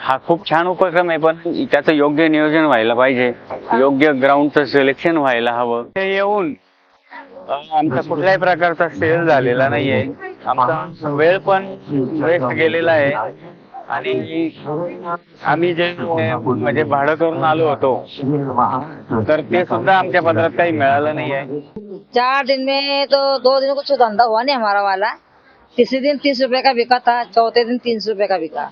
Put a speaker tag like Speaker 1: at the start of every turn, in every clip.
Speaker 1: हा खूप छान उपक्रम आहे पण त्याचं योग्य नियोजन व्हायला पाहिजे. योग्य ग्राउंडचं सिलेक्शन व्हायला हवं. ते येऊन आमचा कुठल्याही प्रकारचा सेल झालेला नाहीये. आमचा वेळ पण वेस्ट गेलेला आहे. आणि आम्ही जे म्हणजे भाडं करून आलो होतो तर ते सुद्धा आमच्या पत्रात काही मिळालं नाहीये.
Speaker 2: चार दिन में तो दो दिन कुछ धंधा हुआ नहीं हमारा वाला। तीसरे दिन तीस रुपए का बिका था चौथे दिन तीन सौ रुपए का बिका।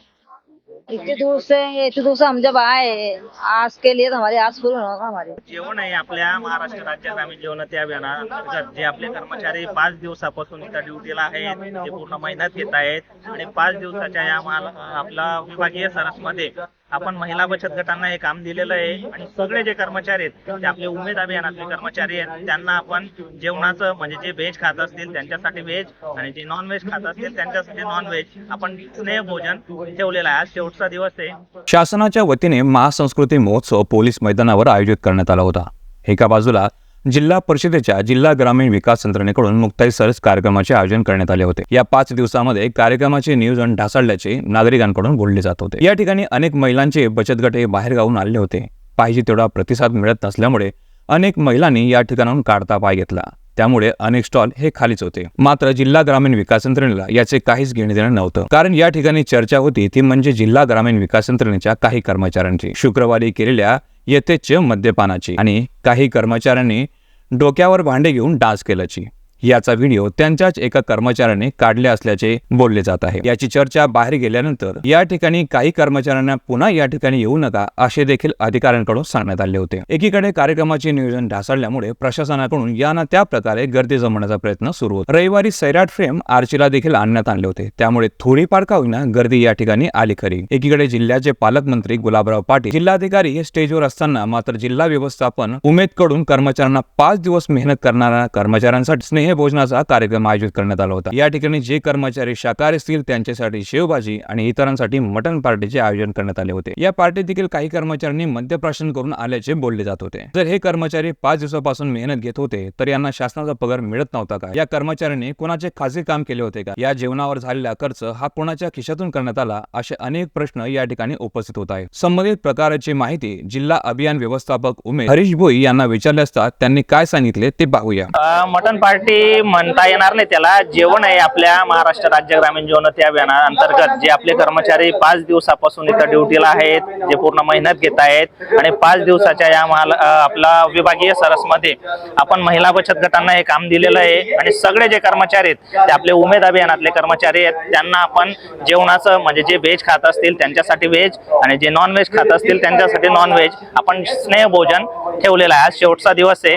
Speaker 2: इतके दूर से दिवस दूर से हम जब आए आज के लिए तो हमारे आज पूर्ण होगा हमारे.
Speaker 3: जेवण आहे आपल्या महाराष्ट्र राज्य ग्रामीण या अभियानांतर्गत जे आपले कर्मचारी पाच दिवसापासून इथं ड्युटीला आहेत ते पूर्ण मेहनत घेत आहेत. आणि पाच दिवसाच्या या माल आपला विभागीय सरसमध्ये आपण महिला बचत गटांना हे काम दिलेलं आहे आणि सगळे जे कर्मचारी आहेत ते आपले उमेद अभियानातले कर्मचारी आहेत त्यांना आपण जेवणाचं म्हणजे जे व्हेज खात असतील त्यांच्यासाठी व्हेज आणि जे नॉन व्हेज खात असतील त्यांच्यासाठी नॉन व्हेज आपण स्नेह भोजन ठेवलेलं आहे. आज शेवटचा दिवस आहे.
Speaker 4: शासनाच्या वतीने महासंस्कृती महोत्सव पोलीस मैदानावर आयोजित करण्यात आला होता. एका बाजूला जिल्हा परिषदेच्या जिल्हा ग्रामीण विकास यंत्रणेकडून मुक्ताई सरस कार्यक्रमाचे आयोजन करण्यात आले होते. या पाच दिवसामध्ये कार्यक्रमाचे नियोजन ढासळल्याचे नागरिकांकडून बोलले जात होते. या ठिकाणी अनेक महिलांचे बचत गट हे बाहेर गावून आले होते. पाहिजे तेवढा प्रतिसाद मिळत नसल्यामुळे अनेक महिलांनी या ठिकाणाहून काढता पाय घेतला. त्यामुळे अनेक स्टॉल हे खालीच होते. मात्र जिल्हा ग्रामीण विकास यंत्रणेला याचे काहीच घेणे देणं नव्हतं. कारण या ठिकाणी चर्चा होती ती म्हणजे जिल्हा ग्रामीण विकास यंत्रणेच्या काही कर्मचाऱ्यांची. शुक्रवारी केलेल्या येथेच मद्यपानाची आणि काही कर्मचाऱ्यांनी डोक्यावर भांडे घेऊन डान्स केल्याची. याचा व्हिडिओ त्यांच्याच एका कर्मचाऱ्याने काढले असल्याचे बोलले जात आहे. याची चर्चा बाहेर गेल्यानंतर या ठिकाणी काही कर्मचाऱ्यांना पुन्हा या ठिकाणी येऊ नका असे देखील अधिकाऱ्यांकडून सांगण्यात आले होते. एकीकडे कार्यक्रमाचे नियोजन ढासळल्यामुळे प्रशासनाकडून यांना त्या प्रकारे गर्दी जमवण्याचा प्रयत्न सुरू होता. रविवारी सैराट फ्रेम आर्चीला देखील आणण्यात आणले होते. त्यामुळे थोडीफार का होईना गर्दी या ठिकाणी आली खरी. एकीकडे जिल्ह्याचे पालकमंत्री गुलाबराव पाटील जिल्हाधिकारी हे स्टेजवर असताना मात्र जिल्हा व्यवस्थापन उमेदकडून कर्मचाऱ्यांना पाच दिवस मेहनत करणाऱ्या कर्मचाऱ्यांसाठी स्नेह भोजनाचा कार्यक्रम आयोजित करण्यात आला होता. या ठिकाणी जे कर्मचारी शाकाहारी असतील त्यांच्यासाठी शेवभाजी आणि इतरांसाठी मटन पार्टीचे आयोजन करण्यात आले होते. या पार्टीत देखील काही कर्मचाऱ्यांनी मद्यप्राशन करून आल्याचे बोलले जात होते. जर हे कर्मचारी पाच दिवसापासून मेहनत घेत होते तर यांना शासनाचा पगार मिळत नव्हता का? या कर्मचाऱ्यांनी कोणाचे खासगी काम केले होते का? या जेवणावर झालेला खर्च हा कोणाच्या खिशातून करण्यात आला? असे अनेक प्रश्न या ठिकाणी उपस्थित होत आहेत. संबंधित प्रकाराची माहिती जिल्हा अभियान व्यवस्थापक उमेश हरीश भोई यांना विचारले असता त्यांनी काय सांगितले ते पाहूया.
Speaker 3: मटन पार्टी म्हणता येणार नाही त्याला. जेवण आहे आपल्या महाराष्ट्र राज्य ग्रामीण जेवण अभियाना अंतर्गत जे आपले कर्मचारी पाच दिवसापासून इथं ड्युटीला आहेत जे पूर्ण मेहनत घेत आहेत आणि पाच दिवसाच्या या माल आपला विभागीय सरसमध्ये आपण महिला बचत गटांना हे काम दिलेलं आहे आणि सगळे जे कर्मचारी आहेत ते आपले उमेद अभियानातले कर्मचारी आहेत त्यांना आपण जेवणाचं म्हणजे जे व्हेज खात असतील त्यांच्यासाठी व्हेज आणि जे नॉन व्हेज खात असतील त्यांच्यासाठी नॉन व्हेज आपण स्नेह भोजन ठेवलेलं आहे. आज शेवटचा दिवस आहे.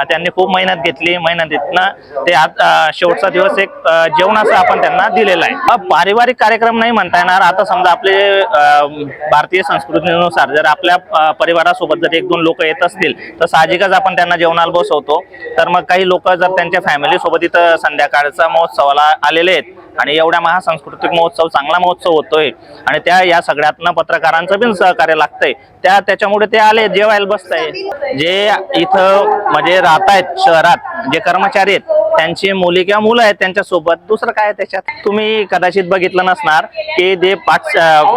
Speaker 3: त्यांनी खूप मेहनत घेतली. मेहनतीतनं ते आज शेवटचा दिवस एक जेवण जेवणाचं आपण त्यांना दिलेलं आहे. पारिवारिक कार्यक्रम नाही म्हणता येणार. आता समजा आपले भारतीय संस्कृतीनुसार जर आपल्या परिवारासोबत जर एक दोन लोक येत असतील तर साहजिकच आपण त्यांना जेवणाला बसवतो. तर मग काही लोक जर त्यांच्या फॅमिली सोबत इथं संध्याकाळचा महोत्सवाला आलेले आहेत आणि एवढ्या महासांस्कृतिक महोत्सव चांगला महोत्सव होतोय आणि त्या या सगळ्यातनं पत्रकारांचं पण सहकार्य लागतंय. त्या त्याच्यामुळे ते आले जेवायला बसताय जे इथं म्हणजे राहत आहेत शहरात जे कर्मचारी आहेत त्यांची मुली किंवा मुलं आहेत त्यांच्यासोबत. दुसरं काय आहे त्याच्यात? तुम्ही कदाचित बघितलं नसणार की जे पाच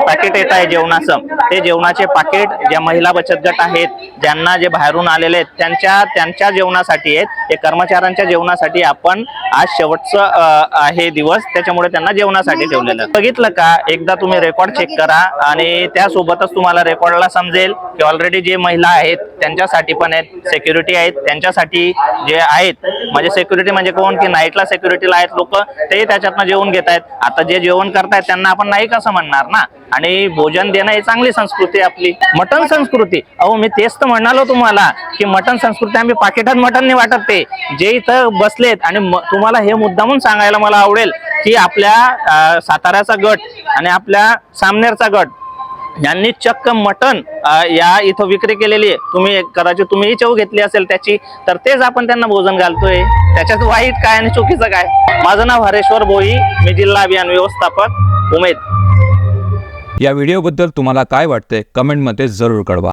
Speaker 3: पॅकेट येत आहे जेवणाचं ते जेवणाचे पाकिट ज्या महिला बचत गट आहेत ज्यांना जे बाहेरून आलेले आहेत त्यांच्या त्यांच्या जेवणासाठी आहेत ते कर्मचाऱ्यांच्या जेवणासाठी आपण आज शेवटचं आहे दिवस त्याच्यामुळे त्यांना जेवणासाठी ठेवलेलं. बघितलं का? एकदा तुम्ही रेकॉर्ड चेक करा आणि त्यासोबतच तुम्हाला रेकॉर्डला समजेल की ऑलरेडी जे महिला आहेत त्यांच्यासाठी पण आहेत सिक्युरिटी आहेत त्यांच्यासाठी जे आहेत म्हणजे सिक्युरिटी म्हणजे म्हणजे कोण की नाईटला सेक्युरिटीला आहेत लोक ते त्याच्यातनं जेवण घेत आहेत. आता जे जेवण करतायत त्यांना आपण नाही कसं म्हणणार ना? आणि भोजन देणं ही चांगली संस्कृती आपली. मटन संस्कृती. अहो मी तेच तर म्हणालो तुम्हाला की मटन संस्कृती आम्ही पाकिटात मटन वाटत ते जे इथं बसलेत आणि तुम्हाला हे मुद्दामून सांगायला मला आवडेल की आपल्या साताऱ्याचा गट आणि आपल्या सामनेरचा गट यांनी चक्क मटन या इथं विक्री केलेली आहे. तुम्ही कदाचित तुम्ही चव घेतली असेल त्याची तर तेच आपण त्यांना भोजन घालतोय. त्याच्यात वाईट काय आणि चुकीचं काय? माझं नाव हरेश्वर भोई मी जिल्हा अभियान व्यवस्थापक उमेद.
Speaker 4: या व्हिडिओबद्दल तुम्हाला काय वाटतंय कमेंटमध्ये जरूर कळवा.